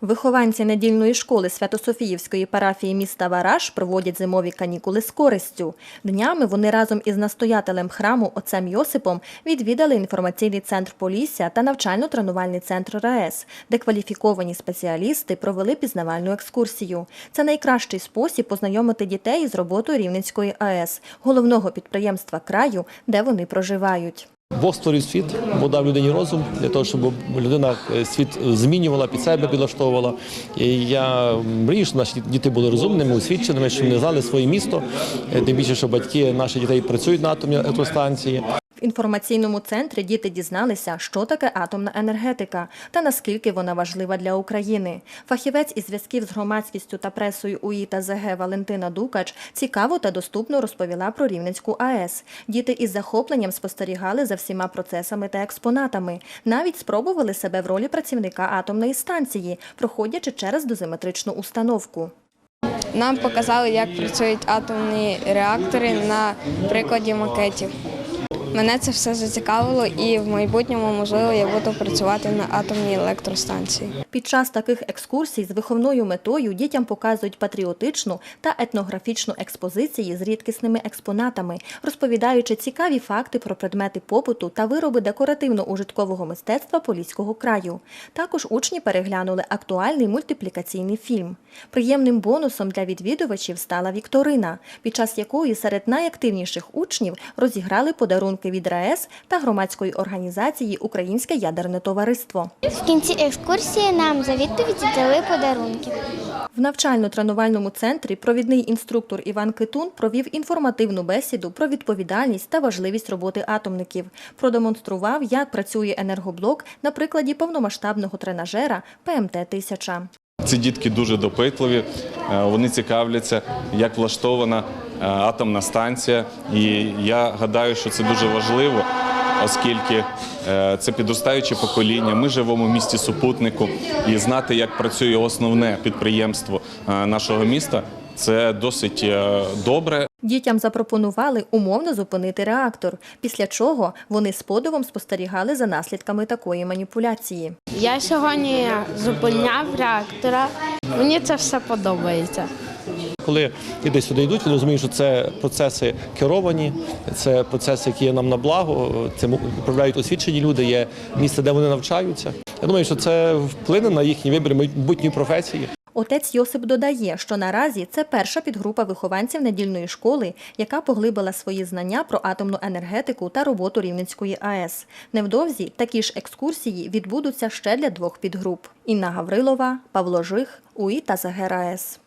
Вихованці недільної школи Свято-Софіївської парафії міста Вараш проводять зимові канікули з користю. Днями вони разом із настоятелем храму отцем Йосипом відвідали інформаційний центр Полісся та навчально-тренувальний центр РаЕС, де кваліфіковані спеціалісти провели пізнавальну екскурсію. Це найкращий спосіб познайомити дітей із роботою Рівненської АЕС, головного підприємства краю, де вони проживають. Бог створив світ, Бог дав людині розум для того, щоб людина е, світ змінювала, під себе підлаштовувала. І я мрію, щоб наші діти були розумними, освіченими, щоб вони знали своє місто. Е, Тим більше, що батьки наших дітей працюють на атомній електростанції. Інформаційному центрі діти дізналися, що таке атомна енергетика та наскільки вона важлива для України. Фахівець із зв'язків з громадськістю та пресою УІ та ЗГ Валентина Дукач цікаво та доступно розповіла про Рівненську АЕС. Діти із захопленням спостерігали за всіма процесами та експонатами. Навіть спробували себе в ролі працівника атомної станції, проходячи через дозиметричну установку. Нам показали, як працюють атомні реактори на прикладі макетів. Мене це все зацікавило, і в майбутньому, можливо, я буду працювати на атомній електростанції. Під час таких екскурсій з виховною метою дітям показують патріотичну та етнографічну експозиції з рідкісними експонатами, розповідаючи цікаві факти про предмети побуту та вироби декоративно-ужиткового мистецтва Поліського краю. Також учні переглянули актуальний мультиплікаційний фільм. Приємним бонусом для відвідувачів стала вікторина, під час якої серед найактивніших учнів розіграли подарунки від РаЕС та громадської організації Українське ядерне товариство. В кінці екскурсії нам за відповіді дали подарунки. В навчально-тренувальному центрі провідний інструктор Іван Китун провів інформативну бесіду про відповідальність та важливість роботи атомників. Продемонстрував, як працює енергоблок на прикладі повномасштабного тренажера ПМТ-1000. Ці дітки дуже допитливі, е, вони цікавляться, як влаштована е, атомна станція. І я гадаю, що це дуже важливо, оскільки е, це підростаюче покоління. Ми живемо в місті супутнику, і знати, як працює основне підприємство нашого міста, це досить добре. Дітям запропонували умовно зупинити реактор, після чого вони з подивом спостерігали за наслідками такої маніпуляції. Я сьогодні зупиняв реактора. Мені це все подобається. Коли діти сюди йдуть, вони розуміють, що це процеси керовані, це процеси, які є нам на благо, це управляють освічені люди, є місце, де вони навчаються. Я думаю, що це вплине на їхній вибір майбутньої професії. Отець Йосип додає, що наразі це перша підгрупа вихованців недільної школи, яка поглибила свої знання про атомну енергетику та роботу Рівненської АЕС. Невдовзі такі ж екскурсії відбудуться ще для двох підгруп. Інна Гаврилова, Павло Жих, УІ та ЗГРАЕС.